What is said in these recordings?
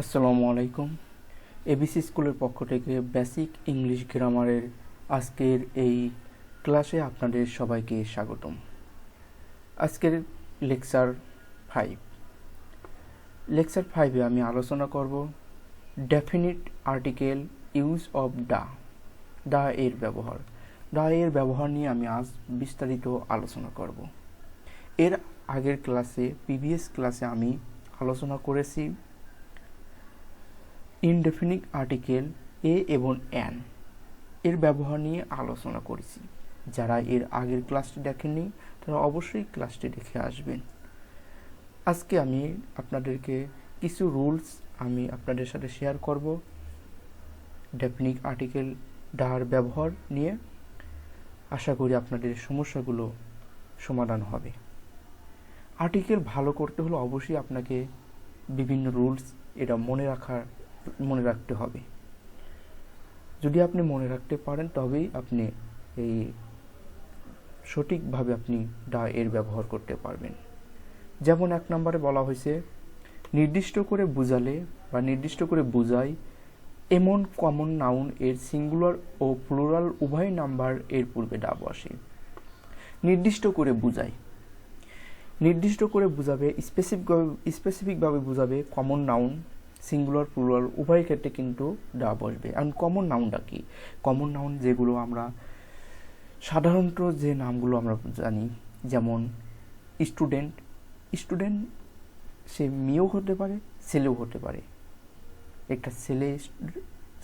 আসসালামু আলাইকুম। এবিসি স্কুলের পক্ষ থেকে বেসিক ইংলিশ গ্রামারের আজকের এই ক্লাসে আপনাদের সবাইকে স্বাগতম। আজকের লেকচার ফাইভ। লেকচার ফাইভে আমি আলোচনা করব ডেফিনিট আর্টিকেল ইউজ অফ ডা ডা এর ব্যবহার। ডা এর ব্যবহার নিয়ে আমি আজ বিস্তারিত আলোচনা করব। এর আগের ক্লাসে, প্রিভিয়াস ক্লাসে আমি আলোচনা করেছি ইনডেফিনিট আর্টিকেল এ এবং অ্যান এর ব্যবহার নিয়ে আলোচনা করেছি। যারা এর আগের ক্লাসটি দেখেননি, তারা অবশ্যই ক্লাসটি দেখে আসবেন। আজকে আমি আপনাদেরকে কিছু রুলস আমি আপনাদের সাথে শেয়ার করব। ডেফিনিক আর্টিকেল ডার ব্যবহার নিয়ে। আশা করি আপনাদের সমস্যাগুলো সমাধান হবে। আর্টিকেল ভালো করতে হলে অবশ্যই আপনাকে বিভিন্ন রুলস এটা মনে রাখার মনে রাখতে হবে। যদি আপনি মনে রাখতে পারেন, তবেই আপনি এই সঠিকভাবে আপনি ডা এর ব্যবহার করতে পারবেন। যেমন এক নম্বরে বলা হয়েছে, নির্দিষ্ট করে বুঝালে বা নির্দিষ্ট করে বুঝাই এমন কমন নাউন এর সিঙ্গুলার ও প্লুরাল উভয় নাম্বার এর পূর্বে ডা বসে নির্দিষ্ট করে বুঝাই। নির্দিষ্ট করে বুঝাবে স্পেসিফিক স্পেসিফিকভাবে বুঝাবে কমন নাউন সিঙ্গুলার প্লুরাল উভয় ক্ষেত্রে কিন্তু ডা বসবে। এখন কমন নাউনটা কি? কমন নাউন যেগুলো আমরা সাধারণত যে নামগুলো আমরা জানি, যেমন স্টুডেন্ট স্টুডেন্ট সে মেয়েও হতে পারে, ছেলেও হতে পারে। একটা ছেলে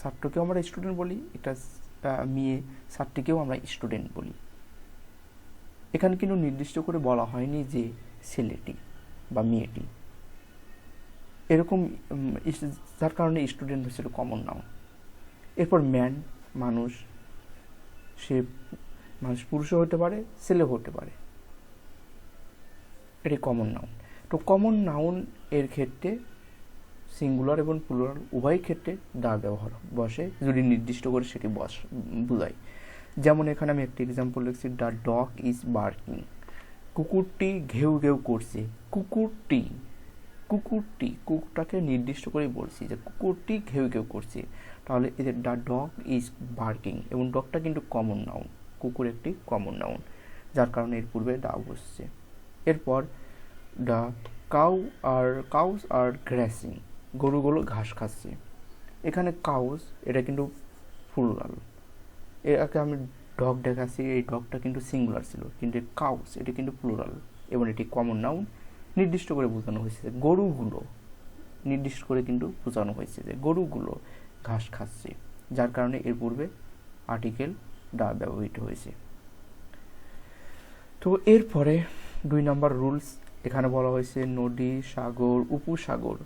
ছাত্রকেও আমরা স্টুডেন্ট বলি, একটা মেয়ে ছাত্রীকেও আমরা স্টুডেন্ট বলি। এখানে কিন্তু নির্দিষ্ট করে বলা হয়নি যে ছেলেটি বা মেয়েটি। এরকম যার কারণে স্টুডেন্ট হচ্ছে কমন নাউন এরপর ম্যান মানুষ, সে মানুষ পুরুষও হতে পারে, ছেলেও হতে পারে। এটি কমন নাউন তো কমন নাউন এর ক্ষেত্রে সিঙ্গুলার এবং প্লুরাল উভয় ক্ষেত্রে দা ব্যবহার বসে, যদি নির্দিষ্ট করে সেটি বস, বোঝায়। যেমন এখানে আমি একটি এক্সাম্পল লিখছি দ্য ডগ ইজ বার্কিং কুকুরটি ঘেউ ঘেউ করছে। কুকুরটি কুকুরটি, কুকুরটাকে নির্দিষ্ট করে বলছি যে কুকুরটি ঘেউ ঘেউ করছে। তাহলে এদের দ্য ডগ ইজ বার্কিং এবং ডগটা কিন্তু কমন নাউন, কুকুর একটি কমন নাউন, যার কারণে এর পূর্বে দা বসছে। এরপর the cow are, cows are grazing গরুগুলো ঘাস খাচ্ছে। এখানে কাউস, এটা কিন্তু ফুলাল এটাকে আমি ডগ দেখাচ্ছি, এই ডগটা কিন্তু সিঙ্গুলার ছিল, কিন্তু কাউস, এটি কিন্তু প্লুরাল এবং এটি কমন নাউন। নির্দিষ্ট করে বোঝানো হয়েছে যে গরুগুলো, নির্দিষ্ট করে কিন্তু বোঝানো হয়েছে যে গরুগুলো ঘাস খাচ্ছে, যার কারণে এর পূর্বে আর্টিকেল ডা ব্যবহৃত হয়েছে। তো এরপরে দুই নম্বর রুলস এখানে বলা হয়েছে নদী, সাগর, উপসাগর,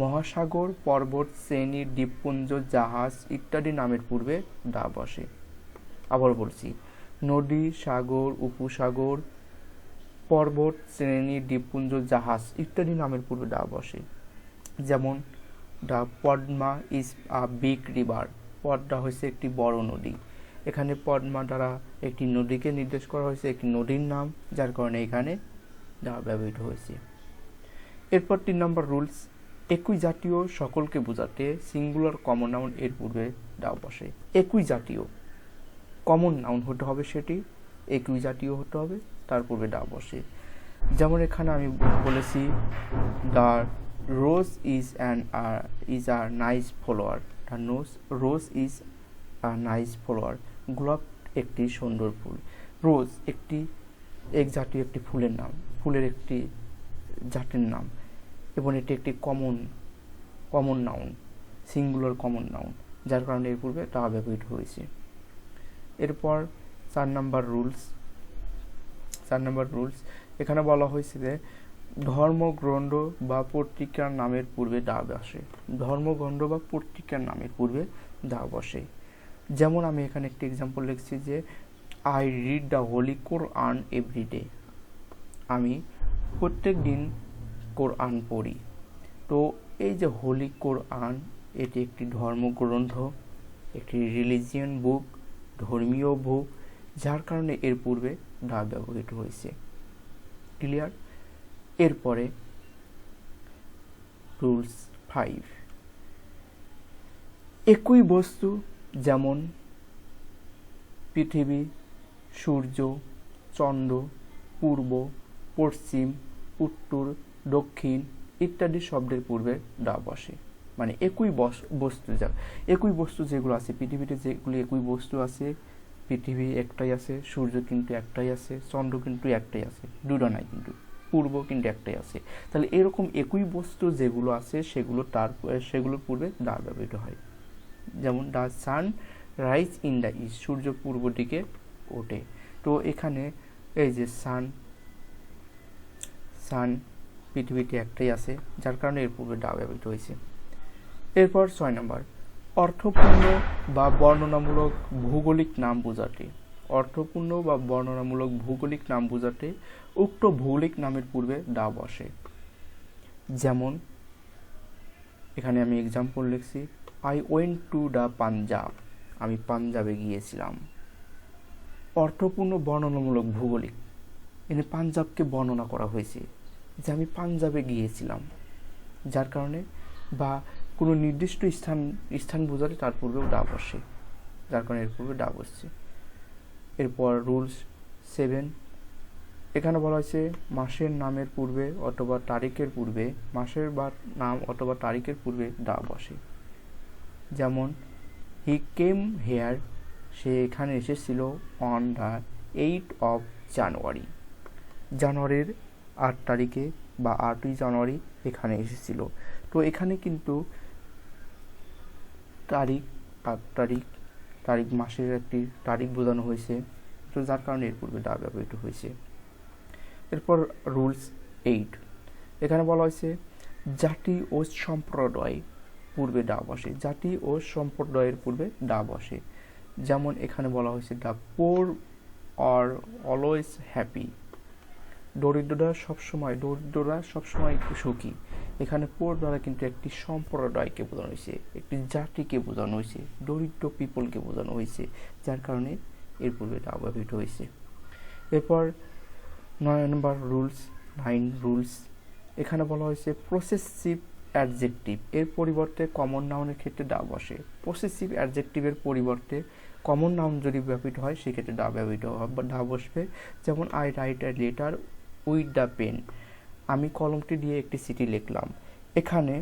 মহাসাগর, পর্বত, শ্রেণি, দ্বীপপুঞ্জ, জাহাজ ইত্যাদি নামের পূর্বে ডা বসে। আবার বলছি, নদী, সাগর, উপসাগর পর্বত, শ্রেণি, দ্বীপপুঞ্জ, জাহাজ ইত্যাদি নামের পূর্বে ডা বসে। যেমন the Padma is a big river. Padma হয়েছে একটি বড় নদী। এখানে পদ্মা দ্বারা একটি নদীকে নির্দেশ করা হয়েছে, একটি নদীর নাম, যার কারণে এখানে ডা ব্যবহৃত হয়েছে। এরপর তিন নম্বর রুলস, একই জাতীয় সকলকে বোঝাতে সিঙ্গুলার কমন নাউন এর পূর্বে ডা বসে। একই জাতীয় কমন নাউন হতে হবে সেটি, একই জাতীয় হতে হবে তার পূর্বে ডা বসে। যেমন এখানে আমি বলেছি the rose is an is a nice flower. The nose rose is a nice flower. গোলাপ একটি সুন্দর ফুল। রোজ একটি, এক জাতীয় একটি ফুলের নাম, ফুলের একটি জাতের নাম, এবং এটি একটি common common noun singular common noun যার কারণে এর পূর্বে তা ব্যবহৃত হয়েছে। এরপর চার নাম্বার রুলস চার নাম্বার রুলস। এখানে বলা হয়েছে যে, ধর্মগ্রন্থ বা পত্রিকার নামের পূর্বে দা বসে ধর্মগ্রন্থ বা পত্রিকার নামের পূর্বে দা বসে। যেমন আমি এখানে একটি এক্সাম্পল লিখছি যে I read the holy Quran every day আমি প্রত্যেক দিন কোরআন পড়ি। তো এই যে হোলি কোরআন এটি একটি ধর্মগ্রন্থ, একটি রিলিজিয়ান বুক ধর্মীয় বুক যার কারণে এর পূর্বে ডা ব্যবহৃত হয়েছে। ক্লিয়ার এরপরে রুলস ফাইভ একই বস্তু যেমন পৃথিবী, সূর্য, চন্দ্র, পূর্ব, পশ্চিম, উত্তর, দক্ষিণ ইত্যাদি শব্দের পূর্বে ডা বসে। মানে একই বস- বস্তু যা, একই বস্তু যেগুলো আছে, পৃথিবীতে যেগুলি একই বস্তু আছে পৃথিবী একটাই আছে, সূর্য কিন্তু একটাই আছে, চন্দ্র কিন্তু একটাই আছে, দুটো নাই কিন্তু, পূর্ব কিন্তু একটাই আছে। তাহলে এরকম একই বস্তু যেগুলো আছে, সেগুলো তার, সেগুলোর পূর্বে দা ব্যবহৃত হয়। যেমন the sun rise in the east, সূর্য পূর্ব দিকে ওঠে। তো এখানে এই যে সান সান পৃথিবীতে একটাই আছে, যার কারণে এর পূর্বে ডা ব্যবহৃত হয়েছে। এরপর ছয় নম্বর অর্থপূর্ণ বা বর্ণনামূলক ভৌগোলিক নাম বোঝাতে অর্থপূর্ণ বা বর্ণনামূলক ভৌগোলিক নাম বোঝাতে উক্ত ভৌগোলিক নামের পূর্বে ডা বসে যেমন, এখানে আমি এক্সাম্পল লিখছি I went to the Punjab আমি পাঞ্জাবে গিয়েছিলাম। অর্থপূর্ণ, বর্ণনামূলক ভৌগোলিক। এনে পাঞ্জাবকে বর্ণনা করা হয়েছে যে আমি পাঞ্জাবে গিয়েছিলাম। যার কারণে বা কোনো নির্দিষ্ট স্থান স্থান বোঝালে তার পূর্বেও ডা বসে যার কারণে এর পূর্বে ডা বসছে এরপর রুলস সেভেন, এখানে বলা হয়েছে মাসের নামের পূর্বে অথবা তারিখের পূর্বে, মাসের বা নাম অথবা তারিখের পূর্বে ডা বসে যেমন হি কেম হেয়ার সে এখানে এসেছিল on the eight of January জানুয়ারির আট তারিখে বা আটই জানুয়ারি এখানে এসেছিল। তো এখানে কিন্তু তারিখ আট তারিখ তারিখ মাসের একটি তারিখ বোঝানো হয়েছে। তো যার কারণে এর পূর্বে ডা ব্যবহৃত হয়েছে। এরপর রুলস এইট। এখানে বলা হয়েছে, জাতি ও সম্প্রদায় পূর্বে ডা বসে। জাতি ও সম্প্রদায়ের পূর্বে ডা বসে। যেমন এখানে বলা হয়েছে the poor are always happy দরিদ্ররা সবসময় দরিদ্ররা সবসময় সুখী। এখানে পোর দ্বারা কিন্তু একটি সম্প্রদায়কে বোঝানো হয়েছে, একটি জাতিকে বোঝানো হয়েছে, দরিদ্র পিপলকে বোঝানো হয়েছে, যার কারণে এর পূর্বে এটা ব্যবহৃত হয়েছে। এরপর নয় নম্বর রুলস, নাইন রুলস, এখানে বলা হয়েছে প্রসেসিভ অ্যাডজেক্টিভ এর পরিবর্তে কমন নাউনের ক্ষেত্রে ডা বসে। প্রসেসিভ অ্যাডজেক্টিভের পরিবর্তে কমন নাউন যদি ব্যবহৃত হয়, সেক্ষেত্রে ডা ব্যবহৃত হবে, বা ডা বসবে, যেমন I write a letter with the pen আমি কলমটি দিয়ে একটি চিঠি লিখলাম। এখানে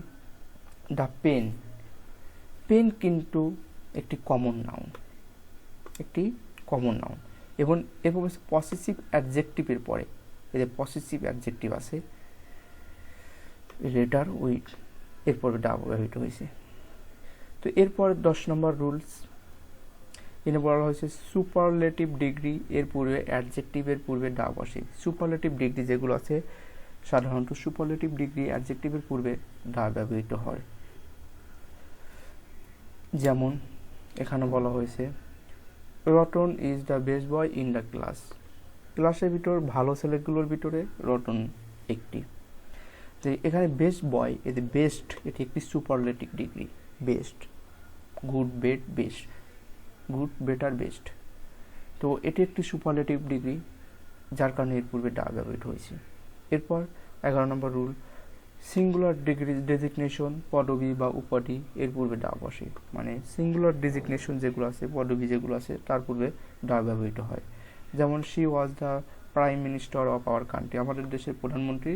দ্য পেন পেন কিন্তু একটি কমন নাউন একটি কমন নাউন এবং এরপর পসেসিভ অ্যাডজেক্টিভের পরে যে পসেসিভ অ্যাডজেক্টিভ আছে লেটার উইথ এরপর ডা ব্যবহৃত হয়েছে। তো এরপর দশ নম্বর রুলস এনে বলা হয়েছে সুপারলেটিভ ডিগ্রি এর পূর্বে অ্যাডজেক্টিভের পূর্বে ডা বসে। সুপারলেটিভ ডিগ্রি যেগুলো আছে সাধারণত সুপারলেটিভ ডিগ্রি অ্যাডজেক্টিভের পূর্বে ডা ব্যবহৃত হয়। যেমন এখানে বলা হয়েছে Ratan is the best boy in the class ক্লাসের ভিতর ভালো ছেলেগুলোর ভিতরে রটন একটি। যে এখানে বেস্ট বয় এতে বেস্ট এটি একটি superlative degree best good bad best good better best তো এটি একটি সুপারলেটিভ ডিগ্রি যার কারণে এর পূর্বে ডা ব্যবহৃত হয়েছে। এরপর এগারো নম্বর রুল সিঙ্গুলার ডিগ্রি ডেজিগনেশন পদবি বা উপাধি এর পূর্বে ডা বসে। মানে সিঙ্গুলার ডেজিগনেশন যেগুলো আছে, পদবি যেগুলো আছে, তার পূর্বে ডা ব্যবহৃত হয়। যেমন she was the prime minister of our country আমাদের দেশের প্রধানমন্ত্রী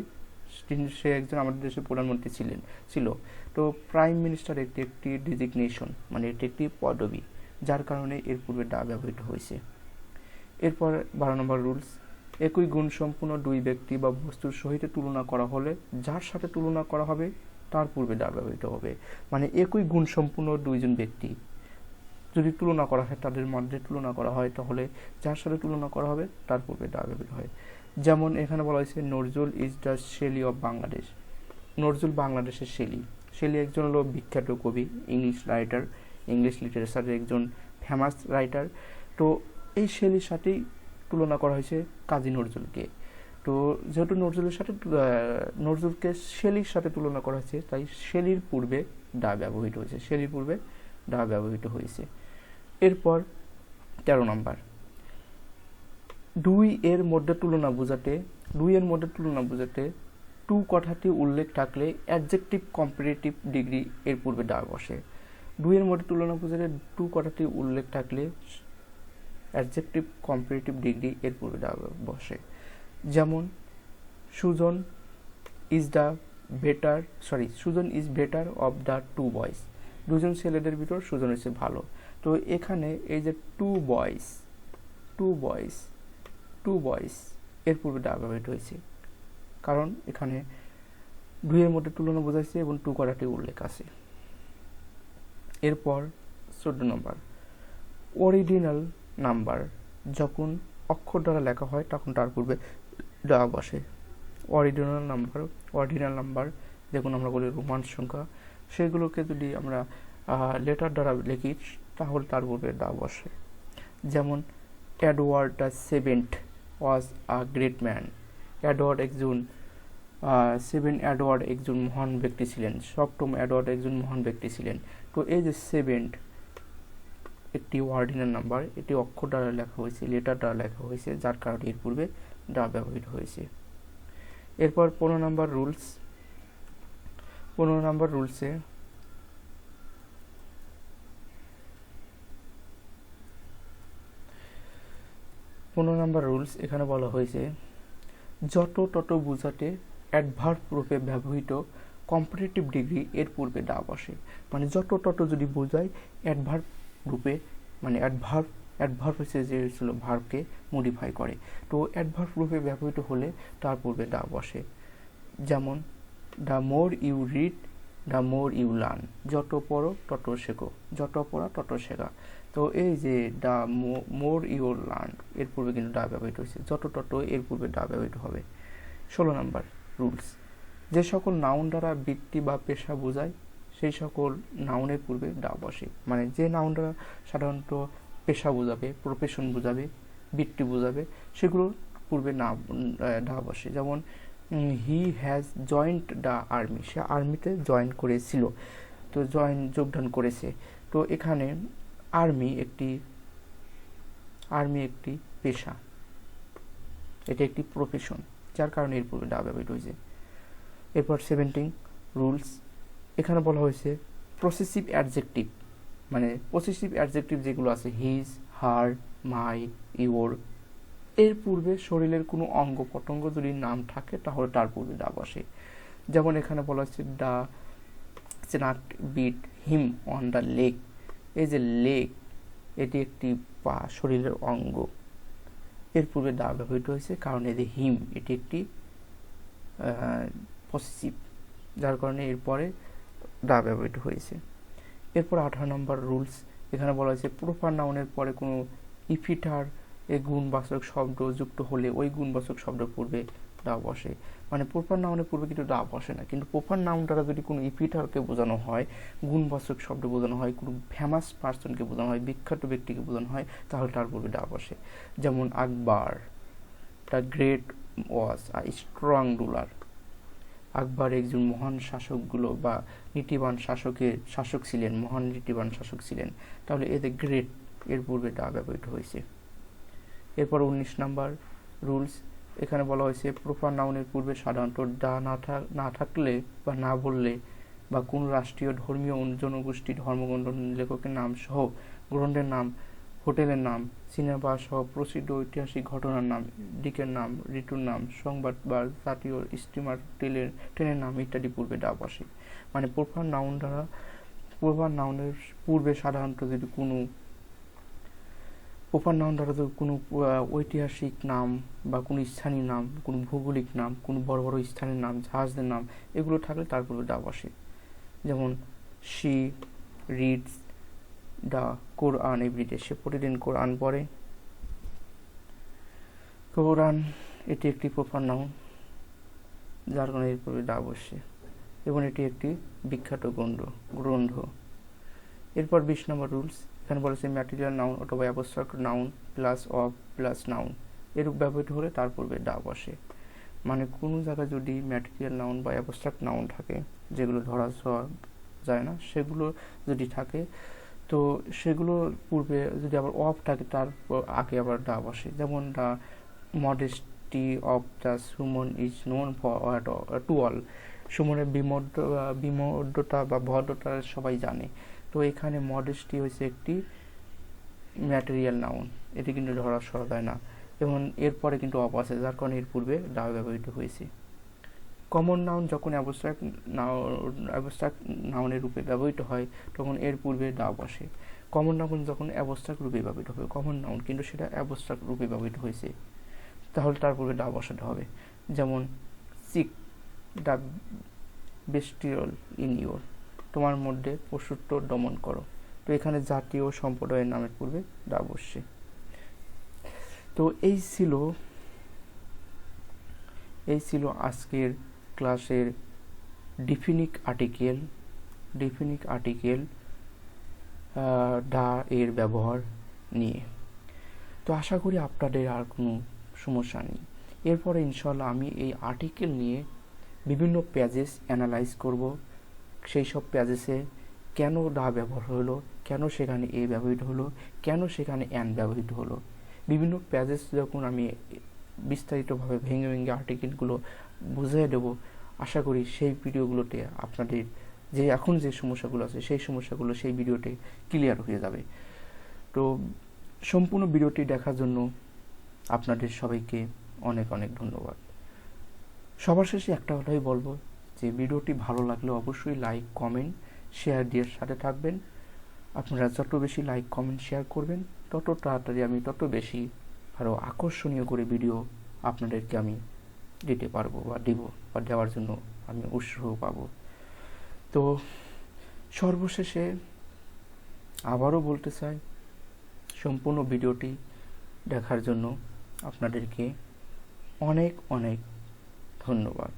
সে একজন আমাদের দেশের প্রধানমন্ত্রী ছিলেন, ছিল। তো প্রাইম মিনিস্টার একটি একটি ডেজিগনেশন মানে এটি একটি পদবি, যার কারণে এর পূর্বে ডা ব্যবহৃত হয়েছে। এরপর বারো নম্বর রুলস একই গুণসম্পন্ন দুই ব্যক্তি বা বস্তুর সহিত তুলনা করা হলে যার সাথে তুলনা করা হবে, তার পূর্বে ডা ব্যবহৃত হবে। মানে একই গুণসম্পন্ন দুইজন ব্যক্তি। যদি তুলনা করা হয়, তাদের মধ্যে তুলনা করা হয়, তাহলে যার সাথে তুলনা করা হবে, তার পূর্বে ডা ব্যবহৃত হয়। যেমন এখানে বলা হয়েছে, Nazrul is the Shelley of Bangladesh. Nazrul বাংলাদেশের শেলি। শেলি একজন হলো বিখ্যাত কবি, ইংলিশ রাইটার, ইংলিশ লিটারেচারের একজন ফেমাস রাইটার তো এই শেলির সাথেই তুলনা করা হয়েছে কাজী নজরুলকে। তো যেহেতু নজরুলের সাথে নজরুলকে শেলির সাথে তুলনা করা হয়েছে, তাই শেলির পূর্বে ডা ব্যবহৃত হয়েছে। শেলির পূর্বে ডা ব্যবহৃত হয়েছে। এরপর তেরো নম্বর। দুই এর মধ্যে তুলনা বোঝাতে, দুই এর মধ্যে তুলনা বোঝাতে টু কথাটি উল্লেখ থাকলে অ্যাডজেক্টিভ কম্পারেটিভ ডিগ্রি এর পূর্বে ডা বসে। দুইয়ের মধ্যে তুলনা বোঝাতে টু কথাটি উল্লেখ থাকলে অ্যাডজেক্টিভ কম্পারেটিভ ডিগ্রি এর পূর্বে বসে যেমন, Sujan is the better sorry Sujan is better of the two boys দুজন ছেলেদের ভিতর সুজন হচ্ছে ভালো। তো এখানে এই যে two boys two boys two boys এর পূর্বে ব্যবহৃত হয়েছে কারণ এখানে দুইয়ের মধ্যে তুলনা বোঝাইছে এবং টু করাটি উল্লেখ আছে। এরপর চোদ্দ নম্বর। Original number. যখন অক্ষর দ্বারা লেখা হয়, তখন তার পূর্বে ডা বসে। অরিজিনাল নাম্বার অরিজিনাল নাম্বার যেগুলো আমরা বলি রোমান সংখ্যা। সেগুলোকে যদি আমরা লেটার দ্বারা লিখি, তাহলে তার পূর্বে ডা বসে। যেমন Edward the seventh was a great man Edward একজন সেভেন অ্যাডওয়ার্ড একজন মহান ব্যক্তি ছিলেন। সপ্তম অ্যাডওয়ার্ড একজন মহান ব্যক্তি ছিলেন। তো এই যে সেভেন্থ একটি অর্ডিনাল নাম্বার এটি অক্ষর দ্বারা লেখা হয়েছে লেটার দ্বারা লেখা হয়েছে, যার কারণে এর পূর্বে ডা ব্যবহৃত হয়েছে। এরপর পনেরো নাম্বার রুলস। পনেরো নাম্বার রুলসে পনেরো নাম্বার রুলস এখানে বলা হয়েছে, যত তত বোঝাতে অ্যাডভার্ব রূপে ব্যবহৃত কম্পারেটিভ ডিগ্রি এর পূর্বে ডা বসে। মানে যত তত যদি বোঝায় অ্যাডভার্ব রূপে মানে অ্যাডভার্ব অ্যাডভার্ব হচ্ছে যে ছিল ভার্বকে মডিফাই করে। তো অ্যাডভার্ব রূপে ব্যবহৃত হলে তার পূর্বে দা বসে। যেমন the more you read the more you learn. যত পড়ো, তত শেখো। যত পড়া, তত শেখা। তো এই যে দ্য মোর ইউ লার্ন, এর পূর্বে কিন্তু ডা ব্যবহৃত হয়েছে। যত তত এর পূর্বে ডা ব্যবহৃত হবে। ষোলো নাম্বার, রুলস। যে সকল নাউন দ্বারা বৃত্তি বা পেশা বোঝায় সেই সকল নাউনের পূর্বে ডা বসে। মানে যে নাউনটা সাধারণত পেশা বোঝাবে প্রফেশন বোঝাবে, বৃত্তি বোঝাবে, সেগুলো পূর্বে না ডা বসে। যেমন he has joined the army সে আর্মিতে জয়েন করেছিল, তো জয়েন যোগদান করেছে। তো এখানে আর্মি একটি আর্মি একটি পেশা। এটা একটি প্রফেশন যার কারণে এর পূর্বে ডা ব্যবহৃত হয়েছে। এরপর সেভেন্টিন রুলস এখানে বলা হয়েছে প্রসেসিভ অ্যাডজেক্টিভ মানে পসেসিভ অ্যাডজেক্টিভ যেগুলো আছে হিজ হার মাই ইওর এর পূর্বে শরীরের কোনো অঙ্গ পতঙ্গ যদি নাম থাকে, তাহলে তার পূর্বে ডা বসে যেমন এখানে বলা হচ্ছে the snake bit him on the leg এই যে লেক এটি একটি পা শরীরের অঙ্গ। এর পূর্বে ডা ব্যবহৃত হয়েছে, কারণ যে হিম এটি একটি পসেসিভ যার কারণে এরপরে ডা ব্যবহৃত হয়েছে। এরপর আঠারো নম্বর রুলস, এখানে বলা হয়েছে প্রোপার নাউনের পরে কোনো ইফিটার এ গুণবাচক শব্দ যুক্ত হলে ওই গুণবাচক শব্দ পূর্বে ডা বসে। মানে প্রোপার নাউনের পূর্বে কিন্তু ডা বসে না, কিন্তু প্রোপার নাউন দ্বারা যদি কোনো ইফিটারকে বোঝানো হয়, গুণবাচক শব্দ বোঝানো হয়, কোনো ফেমাস পার্সনকে বোঝানো হয়, বিখ্যাত ব্যক্তিকে বোঝানো হয়, তাহলে তার পূর্বে ডা বসে। যেমন Akbar, the great was a strong ruler. Akbar একজন মহান শাসকগুলো বা নীতিবান শাসকের শাসক ছিলেন, মহান নীতিবান শাসক ছিলেন, তাহলে এতে গ্রেট, এর পূর্বে ডা ব্যবহৃত হয়েছে। এরপর উনিশ নাম্বার রুলস, এখানে বলা হয়েছে প্রোপার নাউনের পূর্বে সাধারণত ডা না না থাকলে বা না বললে বা কোন রাষ্ট্রীয় ধর্মীয় জনগোষ্ঠী ধর্মগ্রন্থ লেখকের নাম সহ গ্রন্থের নাম হোটেলের নাম, সিনেমা সহ প্রসিদ্ধ ঐতিহাসিক ঘটনার নাম দিকের নাম ঋতুর নাম, সংবাদ বা জাতীয় স্টিমার ট্রেনের ট্রেনের নাম ইত্যাদি পূর্বে ডা বসে মানে প্রোপার নাউন দ্বারা প্রোপার নাউনের পূর্বে সাধারণত যদি কোনো প্রপার নাউন দ্বারা তো কোনো ঐতিহাসিক নাম বা কোনো স্থানীয় নাম, কোনো ভৌগোলিক নাম, কোনো বড় বড় স্থানের নাম, জাহাজদের নাম, এগুলো থাকলে তার পূর্বে ডা বসে যেমন she reads the Quran every day সে প্রতিদিন কোরআন পড়ে। কোরআন এটি একটি প্রপার নাউন যার কারণে এর পূর্বে ডা বসে এবং এটি একটি বিখ্যাত গ্রন্থ গ্রন্থ। এরপর বিশ নম্বর রুলস এখানে বলেছে ম্যাটেরিয়াল নাউন অথবা abstract noun plus of plus noun এরূপ ব্যবহৃত হলে তার পূর্বে ডা বসে। মানে কোনো জায়গায় যদি ম্যাটেরিয়াল নাউন বা অ্যাবস্ট্রাক্ট নাউন থাকে, যেগুলো ধরা যায় না, সেগুলো যদি থাকে তো সেগুলোর পূর্বে যদি আবার অফ থাকে তার আগে আবার ডা বসে যেমন the modesty of the Suman is known for to all সুমনের বিমড বিমডতা বা ভদ্রতা সবাই জানে। তো এখানে মডেস্টি হয়েছে একটি ম্যাটেরিয়াল নাউন এটি কিন্তু ধরা যায় না। এবং এরপরে কিন্তু অপ আছে যার কারণে এর পূর্বে ডা ব্যবহৃত হয়েছে। কমন নাউন যখন অ্যাবস্ট্রাক্ট অ্যাবস্ট্রাক্ট নাউনের রূপে ব্যবহৃত হয়, তখন এর পূর্বে ডা বসে। কমন নাউন যখন অ্যাবস্ট্রাক্ট রূপে ব্যবহৃত হবে কমন নাউন কিন্তু সেটা অ্যাবস্ট্রাক্ট রূপে ব্যবহৃত হয়েছে। তাহলে তার পূর্বে ডা বসাতে হবে। যেমন seek the bestial in your তোমার মধ্যে পশুত্ব দমন করো। তো এখানে জাতীয় সম্প্রদায়ের নামের পূর্বে ডা বসছে। তো এই ছিল এই ছিল আজকের ক্লাসের ডিফিনিক আর্টিকেল ডিফিনিক আর্টিকেল ডা এর ব্যবহার নিয়ে। তো আশা করি আপনাদের আর কোনো সমস্যা নেই। এরপরে ইনশাল্লাহ আমি এই আর্টিকেল নিয়ে বিভিন্ন প্যাজেস অ্যানালাইজ করব। সেই সব প্যাজেসে কেন ডা ব্যবহার হলো, কেন সেখানে এ ব্যবহৃত হলো, কেন সেখানে অ্যান ব্যবহৃত হলো। বিভিন্ন প্যাজেস যখন আমি বিস্তারিতভাবে ভেঙে ভেঙে আর্টিকেলগুলো বুঝিয়ে দেব। আশা করি সেই ভিডিওগুলোতে আপনাদের যে এখন যে সমস্যাগুলো আছে, সেই সমস্যাগুলো সেই ভিডিওতে ক্লিয়ার হয়ে যাবে। তো সম্পূর্ণ ভিডিওটি দেখার জন্য আপনাদের সবাইকে অনেক অনেক ধন্যবাদ। সবার শেষে একটা কথাই বলব যে ভিডিওটি ভালো লাগলে অবশ্যই লাইক কমেন্ট শেয়ার দিয়ে সাথে থাকবেন। আপনারা যত বেশি লাইক কমেন্ট শেয়ার করবেন, তত তাড়াতাড়ি আমি তত বেশি আরও আকর্ষণীয় করে ভিডিও আপনাদেরকে আমি দিতে পারব বা দিব বা দেওয়ার জন্য আমি উৎসাহ পাবো। তো সর্বশেষে আবারও বলতে চাই, সম্পূর্ণ ভিডিওটি দেখার জন্য আপনাদেরকে অনেক অনেক ধন্যবাদ।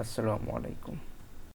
আসসালামু আলাইকুম।